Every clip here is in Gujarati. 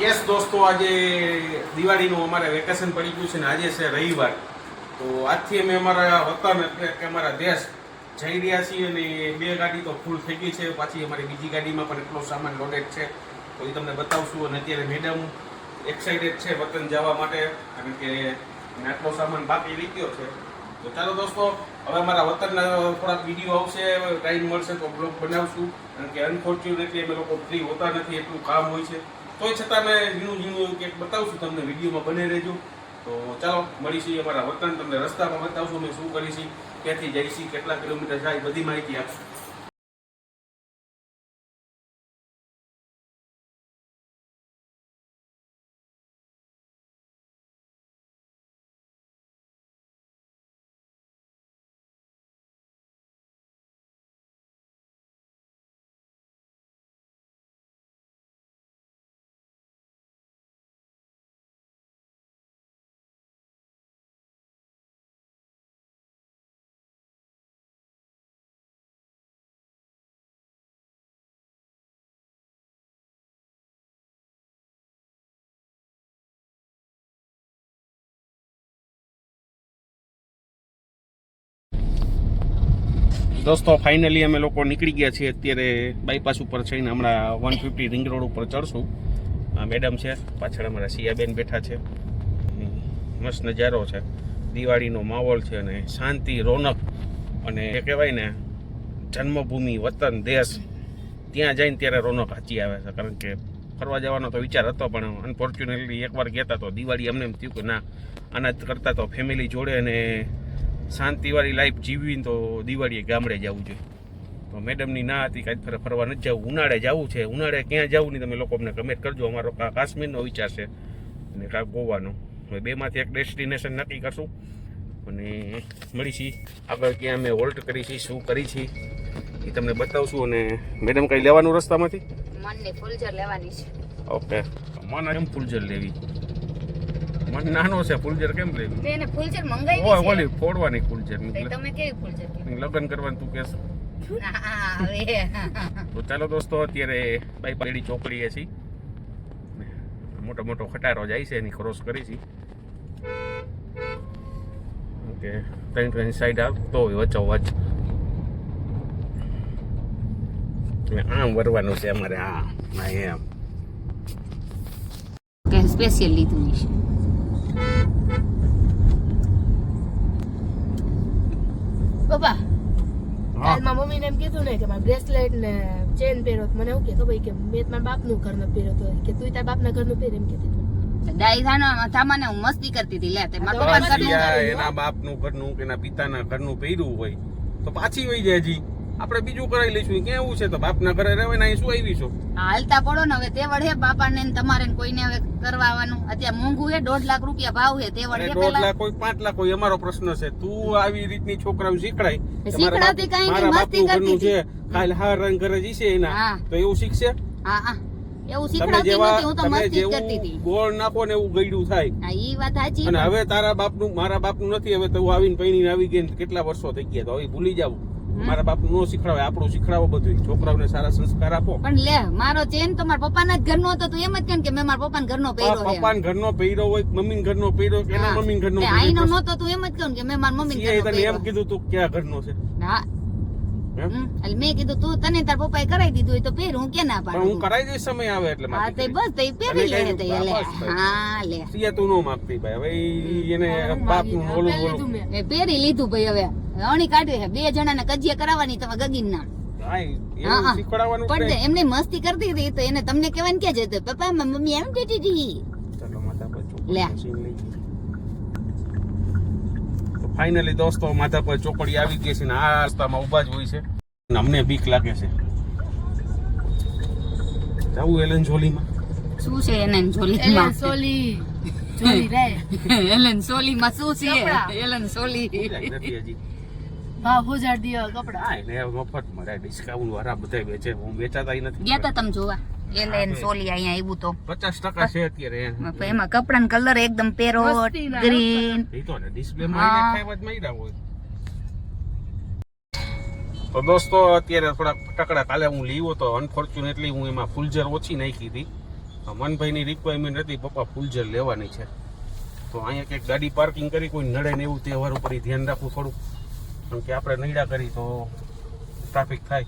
યસ દોસ્તો, આજે દિવાળીનું અમારે વેકેશન પડી ગયું છે ને આજે છે રવિવાર. તો આજથી અમે અમારા વતન એટલે કે અમારા દેશ જઈ રહ્યા છીએ અને બે ગાડી તો ફૂલ થઈ ગઈ છે. પાછી અમારી બીજી ગાડીમાં પણ એટલો સામાન લોડેડ છે. તો એ તમને બતાવશું અને અત્યારે મેડમ એક્સાઇટેડ છે વતન જવા માટે. કારણ કે આટલો સામાન બાકી રહી ગયો છે. તો ચાલો દોસ્તો, હવે અમારા વતનના થોડાક વીડિયો આવશે. ટાઈમ મળશે તો બ્લોગ બનાવશું. કારણ કે અનફોર્ચ્યુનેટલી અમે લોકો ફ્રી હોતા નથી, એટલું કામ હોય છે. તોય છતાં મેં ઝીણું ઝીણું એવું કંઈક છું તમને, વિડીયોમાં બને રહેજો. તો ચાલો, મળીશું અમારા વતન તમને રસ્તામાં બતાવશું અમે શું કરીશું, ક્યાંથી જઈશું, કેટલા કિલોમીટર જાય બધી માહિતી આપશું. દોસ્તો ફાઇનલી અમે લોકો નીકળી ગયા છીએ. અત્યારે બાયપાસ ઉપર થઈને હમણાં વન ફિફ્ટી રિંગ રોડ ઉપર ચડશું. મેડમ છે, પાછળ અમારા સિયાબેન બેઠા છે. મસ્ત નજારો છે. દિવાળીનો માહોલ છે અને શાંતિ, રોનક અને એ કહેવાય ને, જન્મભૂમિ, વતન, દેશ, ત્યાં જઈને ત્યારે રોનક હાચી આવે છે. કારણ કે ફરવા જવાનો તો વિચાર હતો, પણ અનફોર્ચ્યુનેટલી એકવાર ગયા તો દિવાળી અમને એમ થયું કે ના, આના કરતાં તો ફેમિલી જોડે અને શાંતિવાળી લાઈફ જીવવી તો દિવાળીએ ગામડે જવું જોઈએ. તો મેડમની ના હતી કાંઈ ફરે ફરવા નથી જવું. ઉનાળે જવું છે. ઉનાળે ક્યાં જવું નહીં તમે લોકો અમને કમેન્ટ કરજો. અમારો કાશ્મીરનો વિચાર છે અને કાં ગોવાનો. હવે બેમાંથી એક ડેસ્ટિનેશન નક્કી કરશું અને મળીશી. આગળ ક્યાં અમે હોલ્ટ કરી છીએ શું કરી છીએ એ તમને બતાવશું અને મેડમ કંઈ લેવાનું રસ્તામાંથી? મનની ફૂલઝર લેવાની છે. ઓકે મને એમ ફૂલજર લેવી. મન નાનો છે ફૂલજર કેમ મેં એને ફૂલઝર ઓય ઓલી ફોડવાની ફૂલજર તમે કેવી ફૂલજર? લગ્ન કરવાનું તું હા, તો ચાલો દોસ્તો અત્યારે બાઈ બાઈપાડી ચોકડીએ છીએ. મોટો મોટો ખટારો જાય છે એની ક્રોસ કરી છે. ઓકે ત્રણ ત્રણ સાઈડ આવતો હોય વચ્ચો એટલે આમ વરવાનું છે અમારે આ એમ સ્પેશિયલ લીધું છે. પપ્પા કાલ મારા મમ્મીને એમ કીધું ને કે મારે બ્રેસલેટ ને ચેન પહેરો તો મને એવું કે ભાઈ કે મેં મારા બાપનું નું પહેરો તો કે તું તારા બાપના ઘરનું પહેર એમ કીધું ડાઈ થાનો હું મસ્તી કરતી હતી. લે તે મારા એના બાપનું ઘરનું કે એના પિતાના ઘરનું પહેર્યું હોય તો પાછી વહી જાય હજી. આપણે બીજું કરાવી લઈશું. કેવું એવું છે તો બાપના ઘરે રહેવાય ને અહીં શું આવીશું હાલતા પડો ને હવે તે વડે બાપાને ને તમારે ને કોઈને હવે કરવાનું અત્યારે મોંઘું હે દોઢ લાખ રૂપિયા ભાવ હે તે વડે દોઢ લાખ કોઈ પાંચ લાખ કોઈ અમારો પ્રશ્ન છે. તું આવી રીતની છોકરાઓ શીખડાય. શીખડાતી બાપ- કાંઈ નહીં, મસ્તી કરતી છે કાલ હાર રંગ ઘરે જઈશે એના. હા. તો એવું શીખશે? હા હા. એવું તમે નથી હું તો મસ્તી કરતી હતી. ગોળ નાખો ને એવું ગયડું થાય. હા ઈ વાત સાચી અને હવે તારા બાપનું મારા બાપનું નથી હવે તો આવીને પૈણી આવી ગઈ કેટલા વર્ષો થઈ ગયા તો હવે ભૂલી જાવ મારા બાપુ નો શીખડાવે આપણું શીખડાવો બધું છોકરાઓને સારા સંસ્કાર આપો. પણ લે મારો ચેન તો મારા પપ્પાના જ ઘરનો હતો તું એમ જ કેમ કે મેં મારા પપ્પાના ઘરનો પહેર્યો છે પપ્પાના ઘરનો પહેર્યો હોય મમ્મીના ઘરનો પહેર્યો કે એના મમ્મીના મમ્મીને ઘરનો આઈનો નહોતો તું એમ જ કહું કે મેં મારા મમ્મી સિયાએ ઘરનો એમ કીધું તું ક્યાં ઘરનો છે? હમ. એટલે મેં કીધું તું તને તાર પપ્પાએ કરાવી દીધું હોય તો પહેર હું કે ના પાડું હું કરાવી દઈશ સમય આવે એટલે હા તે બસ તે પહેરી લે તે લે હા લે. સિયા તું નો માગતી ભાઈ. હવે એને બાપનું ઓલું ઓલું લીધું એ પહેરી લીધું ભાઈ હવે. અણી કાઢે છે. બે જણાને કજિયા કરાવવાની તમે ગગીન ના પણ. એમને મસ્તી કરતી હતી તો એને તમને કહેવાનું કે જતો પપ્પા મમ્મી એમ કહેતી હતી. લે. ફાઇનલી દોસ્તો પર ચોપડી આવી ગઈ છે ને આ રસ્તામાં ઊભા જ હોય છે. અમને બીક લાગે છે. જવું એલન જોલીમાં? શું છે એલન જોલીમાં? સોલી. જોલી રે. એલન સોલીમાં શું છે? Allen Solly. નથી હજી. ભાવ હજાર દિયો કપડા. હા એને મફત મળે ડિસ્કાઉન્ટ વાળા બધા વેચે. હું વેચાતા નથી. ગયા તા તમે જોવા. એલન સોલી અહીંયા આવ્યું તો. પચાસ ટકા છે અત્યારે એમાં. કપડાં કલર એકદમ પેરો મસ્તીના ગ્રીન. તો દોસ્તો અત્યારે થોડાક ફટાકડા કાલે હું લીવો તો અનફોર્ચ્યુનેટલી હું એમાં ફૂલઝર ઓછી નાખી હતી. મનભાઈની રિક્વાયરમેન્ટ હતી પપ્પા ફૂલઝર લેવાની છે. તો અહીંયા કંઈક ગાડી પાર્કિંગ કરી કોઈ નડે ને એવું તહેવાર ઉપર ધ્યાન રાખવું થોડું. કારણ કે આપણે નૈડા કરી તો ટ્રાફિક થાય.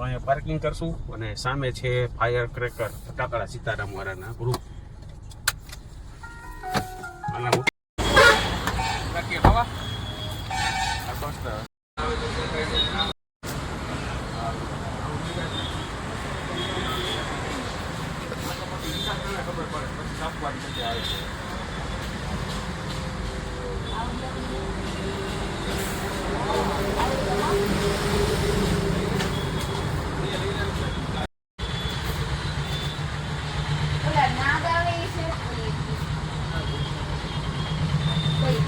તો અહીંયા પાર્કિંગ કરશું અને સામે છે ફાયર ક્રેકર ફટાકડા સીતારામ વાળાના ગ્રુપ અને હું રાખીએ ખાવા આ બસ ખબર પડે પછી સાફવાની મજા આવે છે ઓલા નાગ આવે ઈ છે કોઈ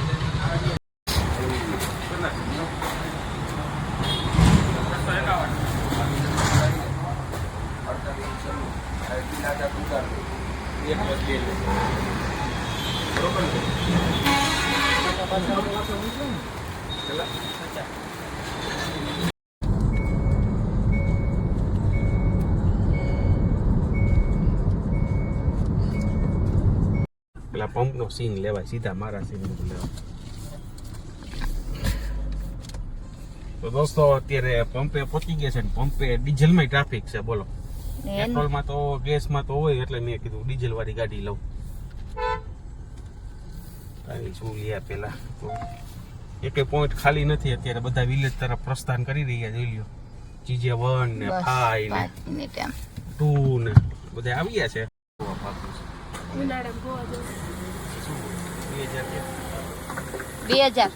પેલા પંપ નો સીન લેવાય સીધા મારા સીન લેવાય તો દોસ્તો અત્યારે પંપે પહોંચી ગયા છે ને પંપે ડીઝલમાં ટ્રાફિક છે બોલો પેટ્રોલમાં તો ગેસમાં તો હોય એટલે મેં કીધું ડીઝલ વાળી ગાડી લઉં શું લ્યા પેલા તો. એકે પોઈન્ટ ખાલી નથી અત્યારે બધા વિલેજ તરફ પ્રસ્થાન કરી રહ્યા જોઈ લ્યો. જીજે વન ને ફાઈ ને ટુ ને બધા આવ્યા છે. બે હજાર.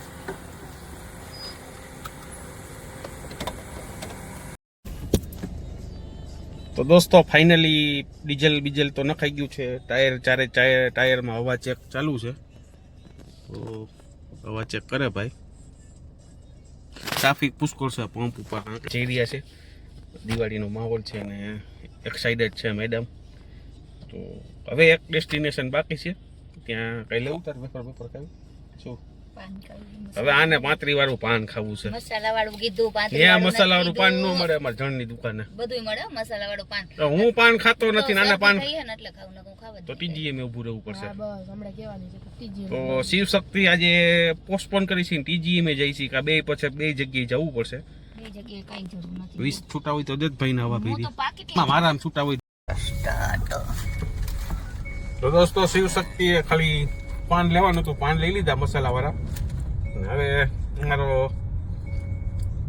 તો દોસ્તો ફાઇનલી ડીઝલ બીજલ તો નખાઈ ગયું છે. ટાયર ચારે ટાયર ટાયરમાં હવા ચેક ચાલુ છે. તો હવા ચેક કરે ભાઈ. ટ્રાફિક પુષ્કળ છે પંપ ઉપર. જઈ છે, દિવાળીનો માહોલ છે ને એક્સાઇટેડ છે મેડમ તો હવે એક ડેસ્ટિનેશન બાકી છે. ત્યાં કઈ લેવું? તાર વેફર વેફર ખાવી? શું હવે આને પાંત્રી વાળું પાન ખાવું છે. મસાલા વાળું કીધું ત્યાં મસાલા વાળું પાન ન મળે અમારે જણની દુકાને. બધું મળે મસાલા વાળું પાન. હું પાન ખાતો નથી નાના પાન. એટલે ખાવું ને ખાવા તો દઉં. ટીજીએ મેં ઊભું રહેવું પડશે. બસ હમણાં કહેવાની છે કે તો શિવ શક્તિ આજે પોસ્ટપોન કરી છે ટીજીએ મેં જઈ છે કે બે પછી બે જગ્યાએ જવું પડશે. બે જગ્યાએ કાંઈ જરૂર નથી. વીસ છૂટા હોય તો દે ભાઈ ના આવા ભેરી. મારા આમ છૂટા હોય સ્ટાર્ટ. તો દોસ્તો શિવ શક્તિએ ખાલી પાન લેવાનું હતું પાન લઈ લીધા મસાલા વાળા હવે અમારો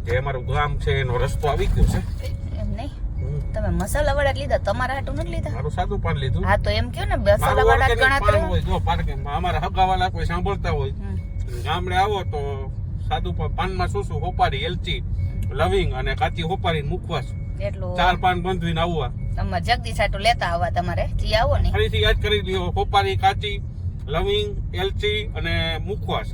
જે અમારું ગામ છે એનો રસ્તો આવી ગયો છે. એમ નહીં. તમે મસાલા વાળા લીધા તમારા હાટું નથી લીધા? મારું સાદું પાન લીધું. હા તો એમ કયો ને મસાલા જ organic હોય. જો માં અમારા હગાવાલા કોઈ સાંભળતા હોય. ગામડે આવો તો સાદું પાનમાં શું શું હોપારી એલચી લવિંગ અને કાચી હોપારી મુખવાસ. એટલું. ચાર પાન બંધવીને આવવા. તમારે જગદીશ હાટું લેતા આવવા તમારે. જી આવો ને. ફરીથી યાદ કરી લ્યો હોપારી કાચી લવિંગ એલચી અને મુખવાસ.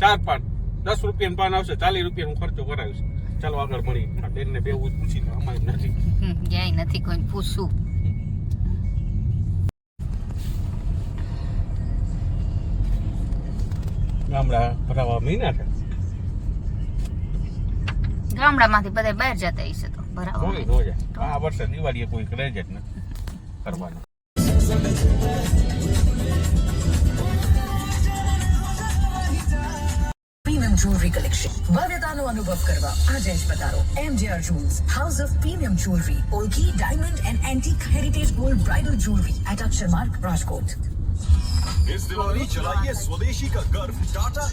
ચાર પાન. દસ રૂપિયાનું પાન આવશે ચાલીસ રૂપિયાનું ખર્ચો કરાવીશ ચાલો આગળ મળી આ બેનને બે જ પૂછી લો અમારે નથી. હમ, ક્યાંય નથી કોઈ પૂછવું. ગામડા ભરાવા મહિના છે. ગામડામાંથી બધા બહાર જતા હશે તો ભરાવા આ વર્ષે દિવાળીએ કોઈ કરે જ નથી કરવાનું. ભવ્યતાનો અનુભવ કરવા આજે જ પધારો MJR jewels house of premium jewellery ઓલ્કી diamond and antique heritage gold bridal jewellery at Aksharmarg Rajkot इस दिवाली चलाइए स्वदेशी का गर्व टाटा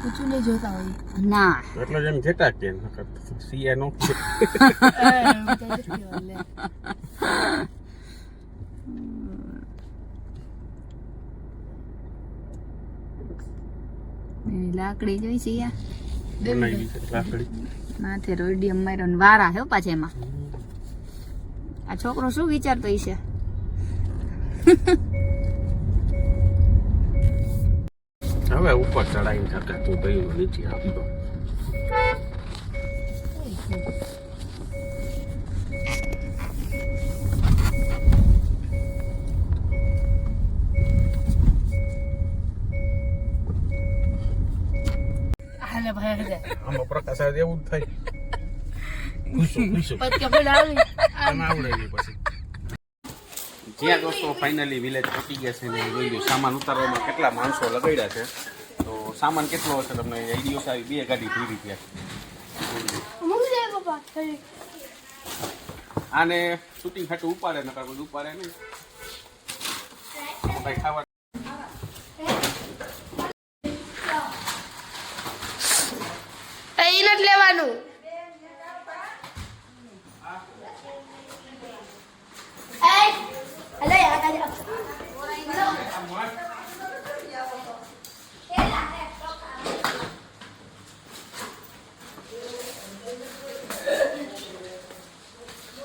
ઊંચું નહીં જોતા હોય ના એટલે જ એમ જેતા કે સીએ નો લાકડી જોઈ છે યા? બનાવી છે લાકડી. માથે રોડિયમ માર્યો ને વારા હે પાછા એમાં. આ છોકરો શું વિચારતો હશે હવે ઉપર ચડાવીને શકાય તું ભાઈ નીચે આપતો આમાં પ્રકાશ આવે એવું જ થાય. પેલા આવી. એમાં આવડે પછી. જ્યાં દોસ્તો ફાઇનલી વિલેજ પહોંચી ગયા છે ને જોઈ સામાન ઉતારવામાં કેટલા માણસો લગાડ્યા છે. તો સામાન કેટલો હશે તમને દિવસ આવી બે ગાડી ભીડી ત્યાં આને શૂટિંગ હાટું ઉપાડે નકર બધું ઉપાડે નહીં. કઈ ખાવા જ લેવાનું.